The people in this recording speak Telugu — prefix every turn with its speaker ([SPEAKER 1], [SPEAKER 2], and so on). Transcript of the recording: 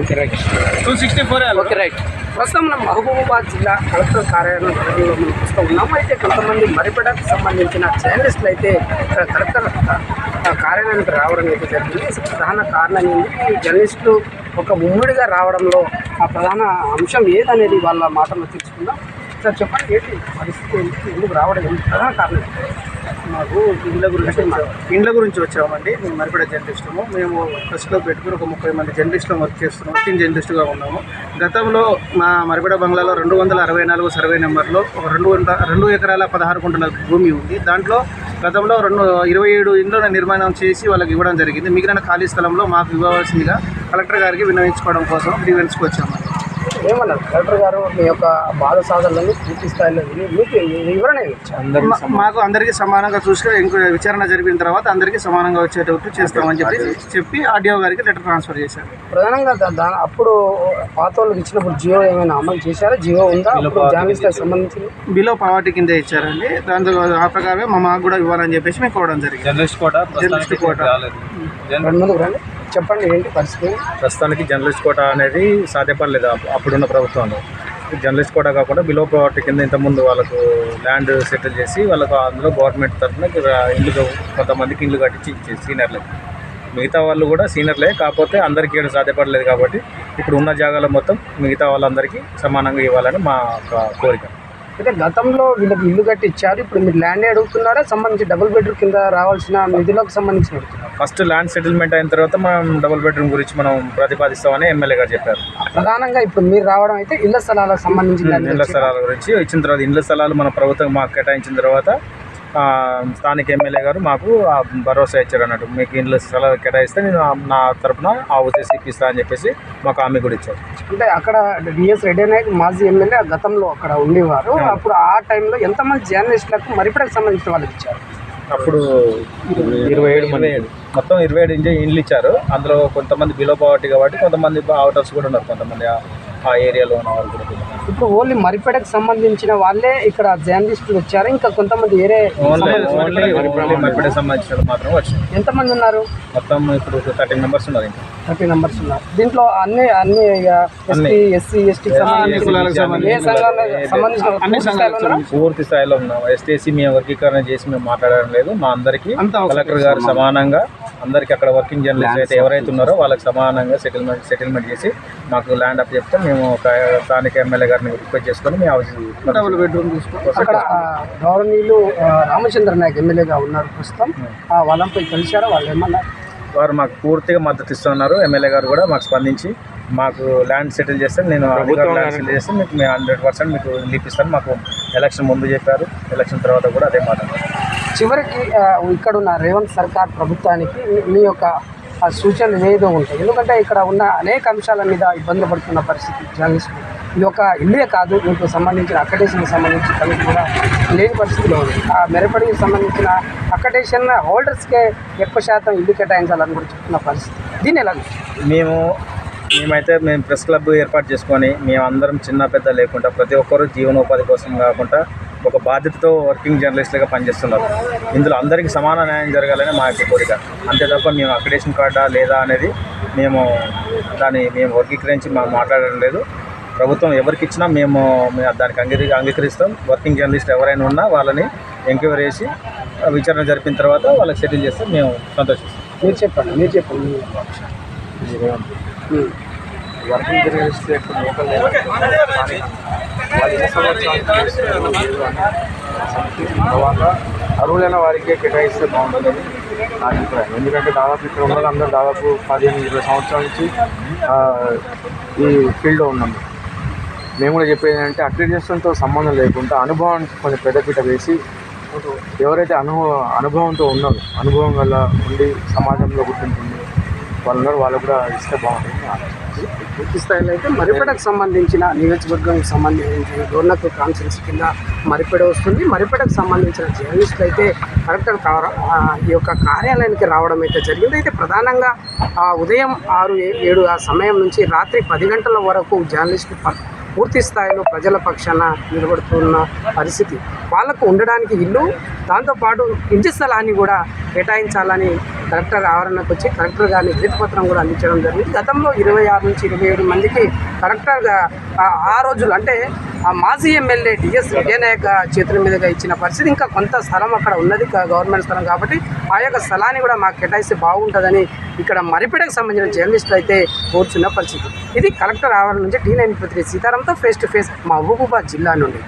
[SPEAKER 1] Okay right.
[SPEAKER 2] Two sixty four
[SPEAKER 1] okay right. ప్రస్తుతం మనం మహబూబాబాద్ జిల్లా కలెక్టర్ కార్యాలయం పరిధిలో మనం ప్రస్తుతం ఉన్నాం. అయితే కొంతమంది మరిపడకు సంబంధించిన జర్నలిస్టులు అయితే ఇక్కడ కలెక్టర్ కార్యాలయానికి రావడం అయితే జరిగింది. ప్రధాన కారణం ఏంటి? ఈ జర్నలిస్టులు ఒక ఉమ్మడిగా రావడంలో ఆ ప్రధాన అంశం ఏదనేది వాళ్ళ మాటల్లో తెలుసుకుందాం. సార్ చెప్పండి ఏంటి? పరిస్థితి ఏంటి? ఎందుకు రావడం ఏంటి? ప్రధాన కారణం?
[SPEAKER 2] మాకు ఇండ్ల గురించి ఇండ్ల గురించి వచ్చామండి. మేము మరిపడ జర్నలిస్టుము. మేము ఫస్ట్లో పెట్టుకుని ఒక ముప్పై మంది జర్నలిస్టులు వర్క్ చేస్తున్నాం వర్కింగ్ జర్నలిస్టుగా ఉన్నాము. గతంలో మా మరిపడ బంగ్లాలో రెండు వందల అరవై నాలుగు సర్వే నెంబర్లో ఒక రెండు వంద రెండు ఎకరాల పదహారు గుంటల భూమి ఉంది. దాంట్లో గతంలో రెండు ఇరవై ఏడు ఇండ్ల నిర్మాణం చేసి వాళ్ళకి ఇవ్వడం జరిగింది. మిగిలిన ఖాళీ స్థలంలో మాకు ఇవ్వవలసిందిగా కలెక్టర్ గారికి విన్నవించుకోవడం కోసం గ్రీవెన్స్కి వచ్చాము
[SPEAKER 1] ఏమన్నారు? కలెక్టర్ గారు మీ యొక్క బాధ సాధనలను పూర్తి స్థాయిలో మీకు వివరణ
[SPEAKER 2] మాకు అందరికీ సమానంగా చూసి ఇంకో విచారణ జరిపిన తర్వాత అందరికీ సమానంగా వచ్చేటట్టు చేస్తామని చెప్పి చెప్పి ఆర్డీఓ గారికి లెటర్ ట్రాన్స్ఫర్ చేశారు.
[SPEAKER 1] ప్రధానంగా దా- దా- అప్పుడు పాత వాళ్ళకి ఇచ్చినప్పుడు జియో ఏమైనా అమలు చేశారా? జియో ఉందా? అప్పుడు జర్నలిస్ట్కి సంబంధించి
[SPEAKER 2] బిలో పవర్టీ కింద ఇచ్చారండి. దాంతో ఆ ప్రకారమే మా మాకు కూడా ఇవ్వాలని చెప్పేసి మేము కోవడం జరిగింది.
[SPEAKER 3] Journalist quota
[SPEAKER 2] journalist quota.
[SPEAKER 1] రెండు రండి. చెప్పండి ఏంటి పరిస్థితి?
[SPEAKER 3] ప్రస్తుతానికి జర్నలిస్ట్ కోట అనేది సాధ్యపడలేదు అప్- అప్పుడున్న ప్రభుత్వంలో. జర్నలిస్ట్ కోట కాకుండా బిలో ప్రాపర్టీ కింద ఇంతకుముందు వాళ్ళకు ల్యాండ్ సెటిల్ చేసి వాళ్ళకు అందులో గవర్నమెంట్ తరఫున ఇల్లు కొంతమందికి ఇల్లు కట్టించి ఇచ్చేది సీనియర్లకి మిగతా వాళ్ళు కూడా సీనియర్లే కాకపోతే అందరికీ ఇక్కడ సాధ్యపడలేదు కాబట్టి ఇప్పుడు ఉన్న జాగాలో మొత్తం మిగతా వాళ్ళందరికీ సమానంగా ఇవ్వాలని మా ఒక కోరిక.
[SPEAKER 1] అయితే గతంలో వీళ్ళకి ఇల్లు కట్టి ఇచ్చారు ఇప్పుడు మీరు ల్యాండ్ అడుగుతున్నారా? సంబంధించి డబుల్ బెడ్రూమ్ కింద రావాల్సిన నిధులకు సంబంధించిన అడుగుతున్నారు
[SPEAKER 3] ఫస్ట్ ల్యాండ్ సెటిల్మెంట్ అయిన తర్వాత మనం డబుల్ బెడ్రూమ్ గురించి మనం ప్రతిపాదిస్తామని ఎమ్మెల్యే గారు చెప్పారు.
[SPEAKER 1] ప్రధానంగా ఇప్పుడు మీరు రావడం అయితే ఇళ్ళ స్థలాలకు
[SPEAKER 3] ఇండ్ల
[SPEAKER 1] గురించి.
[SPEAKER 3] స్థలాల గురించి ఇచ్చిన తర్వాత ఇండ్ల స్థలాలు మన ప్రభుత్వం మాకు కేటాయించిన తర్వాత స్థానిక ఎమ్మెల్యే గారు మాకు ఆ భరోసా ఇచ్చారు అన్నట్టు. మీకు ఇండ్ల స్థలాలు కేటాయిస్తే నేను నా తరపున ఆ హౌసెస్ ఇప్పిస్తా అని చెప్పేసి మాకు హామీ కూడా ఇచ్చారు.
[SPEAKER 1] అంటే అక్కడ డిఎస్ రెడ్డి నాయక్ మాజీ ఎమ్మెల్యే గతంలో అక్కడ ఉండేవారు. అప్పుడు ఆ టైంలో ఎంతమంది జర్నలిస్టులకు మరిపడకు సంబంధించిన వాళ్ళకి ఇచ్చారు?
[SPEAKER 3] అప్పుడు ఇరవై ఏడు మంది. మొత్తం ఇరవై ఏడు ఇండ్లు ఇచ్చారు. అందులో కొంతమంది బిలో పవర్టీ కాబట్టి కొంతమంది అవుటర్స్ కూడా ఉన్నారు. కొంతమంది ఆ- ఏరియాలో ఉన్న వాళ్ళు కూడా.
[SPEAKER 1] ఇప్పుడు ఓన్లీ మరిపేటకు సంబంధించిన వాళ్ళే ఇక్కడ జర్నలిస్టులు వచ్చారు? ఇంకా కొంతమంది వేరే
[SPEAKER 3] మరిపడే సంబంధించిన వాళ్ళు మాత్రం వచ్చింది
[SPEAKER 1] ఎంతమంది ఉన్నారు?
[SPEAKER 3] మొత్తం ఇప్పుడు థర్టీన్ మెంబర్స్ ఉన్నారు ఇంకా.
[SPEAKER 1] థర్టీ మెంబర్స్ ఉన్నారు. దీంట్లో అన్ని అన్ని ఎస్టీ ఎస్సీ ఎస్టీకి సంబంధించిన
[SPEAKER 2] కులాలకు
[SPEAKER 1] ఏ సంఘాలకు సంబంధించిన
[SPEAKER 2] అన్ని
[SPEAKER 1] పూర్తి స్థాయిలో ఉన్నారా?
[SPEAKER 3] పూర్తి స్థాయిలో ఉన్నాం. ఎస్టీసీ మేము వర్గీకరణ చేసి మేము మాట్లాడడం లేదు. మా అందరికీ. కలెక్టర్ గారు సమానంగా అందరికీ అక్కడ వర్కింగ్ జర్నలిస్ట్ అయితే ఎవరైతే ఉన్నారో వాళ్ళకి సమానంగా సెటిల్మెంట్ సెటిల్మెంట్ చేసి మాకు ల్యాండ్ అప్ చెప్తే మేము ఒక స్థానిక ఎమ్మెల్యే గారిని రిక్వెస్ట్ చేసుకొని మీ హౌస్
[SPEAKER 2] డబుల్ బెడ్రూమ్ తీసుకో.
[SPEAKER 1] అక్కడ ఆ, గౌరవనీయులు రామచంద్ర నాయక్ ఎమ్మెల్యేగా ఉన్నారు ప్రస్తుతం. ఆ, వాళ్ళపై కలిశారా? వాళ్ళు ఏమన్నారు
[SPEAKER 3] వారు మాకు పూర్తిగా మద్దతు ఇస్తున్నారు. ఎమ్మెల్యే గారు కూడా మాకు స్పందించి మాకు ల్యాండ్ సెటిల్ చేస్తే నేను ల్యాండ్ సెటిల్ చేస్తే మీకు మేము హండ్రెడ్ పర్సెంట్ మీకు రిలీఫ్ ఇస్తాను మాకు ఎలక్షన్ ముందు చెప్పారు. ఎలక్షన్ తర్వాత కూడా అదే మాట.
[SPEAKER 1] చివరికి ఇక్కడ ఉన్న రేవంత్ సర్కార్ ప్రభుత్వానికి మీ- యొక్క ఆ, సూచనలు ఏదో ఉంటాయి ఎందుకంటే ఇక్కడ ఉన్న అనేక అంశాల మీద ఇబ్బంది పడుతున్న పరిస్థితి జర్నలిస్టులు. ఇది ఒక ఇల్లే కాదు మీకు సంబంధించిన అక్కడేషన్కి సంబంధించి కమిటీ కూడా లేని పరిస్థితిలో ఉంది. ఆ మెరపడికి సంబంధించిన అక్కడేషన్ హోల్డర్స్కే ఎక్కువ శాతం ఇల్లు కేటాయించాలని కూడా చెప్తున్న పరిస్థితి. దీన్ని ఎలా?
[SPEAKER 3] మేము మేమైతే మేము ప్రెస్ క్లబ్ ఏర్పాటు చేసుకొని మేమందరం చిన్న పెద్ద లేకుండా ప్రతి ఒక్కరూ జీవనోపాధి కోసం కాకుండా ఒక బాధ్యతతో వర్కింగ్ జర్నలిస్ట్లుగా పనిచేస్తున్నారు. ఇందులో అందరికీ సమాన న్యాయం జరగాలని మా యొక్క కోరిక. అంతే తప్ప మేము అక్రిడేషన్ కార్డా లేదా అనేది మేము దాన్ని మేము వర్గీకరించి మా మాట్లాడడం లేదు. ప్రభుత్వం ఎవరికి ఇచ్చినా మేము మేము దానికి అంగీ అంగీకరిస్తాం. వర్కింగ్ జర్నలిస్ట్ ఎవరైనా ఉన్నా వాళ్ళని ఎంక్వైరీ చేసి విచారణ జరిపిన తర్వాత వాళ్ళకి సెటిల్ చేస్తే మేము సంతోషిస్తాం.
[SPEAKER 1] మీరు చెప్పండి మీరు చెప్పండి. ఉమ్.
[SPEAKER 4] వర్కింగ్ జర్నలిస్ట్ లోకల్ వాళ్ళు ఎన్ని సంవత్సరాలు చేస్తున్నారు తర్వాత అర్హులైన వారికే కేటాయిస్తే బాగుంటుందని నా అభిప్రాయం. ఎందుకంటే దాదాపు ఇక్కడ ఉన్న వాళ్ళందరూ దాదాపు పదిహేను ఇరవై సంవత్సరాల నుంచి ఈ ఫీల్డ్లో ఉన్నాం మేము కూడా చెప్పేది ఏంటంటే అక్రిడేషన్తో సంబంధం లేకుండా అనుభవానికి కొంచెం పెద్దపీట వేసి ఎవరైతే అనుభవ అనుభవంతో ఉన్నారో అనుభవం వల్ల ఉండి సమాజంలో గుర్తింపుంది వాళ్ళందరూ వాళ్ళు కూడా ఇస్తే బాగుంటుంది
[SPEAKER 1] పూర్తి స్థాయిలో అయితే మరిపేటకు సంబంధించిన నియోజకవర్గానికి సంబంధించిన డోర్నకు కాన్ఫరెన్స్ కింద మరిపేడ వస్తుంది. మరిపేటకు సంబంధించిన జర్నలిస్టులు అయితే కలెక్టర్ కావడం ఈ యొక్క కార్యాలయానికి రావడం అయితే జరిగింది. అయితే ప్రధానంగా ఆ, ఉదయం ఆరు ఏ- ఏడు ఆ సమయం నుంచి రాత్రి పది గంటల వరకు జర్నలిస్టులు పూర్తి స్థాయిలో ప్రజల పక్షాన నిలబడుతున్న పరిస్థితి. వాళ్ళకు ఉండడానికి ఇల్లు దాంతోపాటు ఇంటి స్థలాన్ని కూడా కేటాయించాలని కలెక్టర్ ఆవరణకు వచ్చి కలెక్టర్ గారిని వినతిపత్రం కూడా అందించడం జరిగింది. గతంలో ఇరవై ఆరు నుంచి ఇరవై ఏడు మందికి కలెక్టర్గా ఆ- రోజులు అంటే ఆ మాజీ ఎమ్మెల్యే డిఎస్ విజయనాయక్ చేతుల మీదుగా ఇచ్చిన పరిస్థితి ఇంకా కొంత స్థలం అక్కడ ఉన్నది గవర్నమెంట్ స్థలం కాబట్టి ఆ యొక్క స్థలాన్ని కూడా మాకు కేటాయిస్తే బాగుంటుందని ఇక్కడ మరిపేటకు సంబంధించిన జర్నలిస్టులు అయితే కోరుచున్న పరిస్థితి. ఇది కలెక్టర్ ఆవరణ నుంచి టీ నైన్ ప్రతి సీతారాంతో ఫేస్ టు ఫేస్ మా మహబూబాబాద్ జిల్లా నుండి.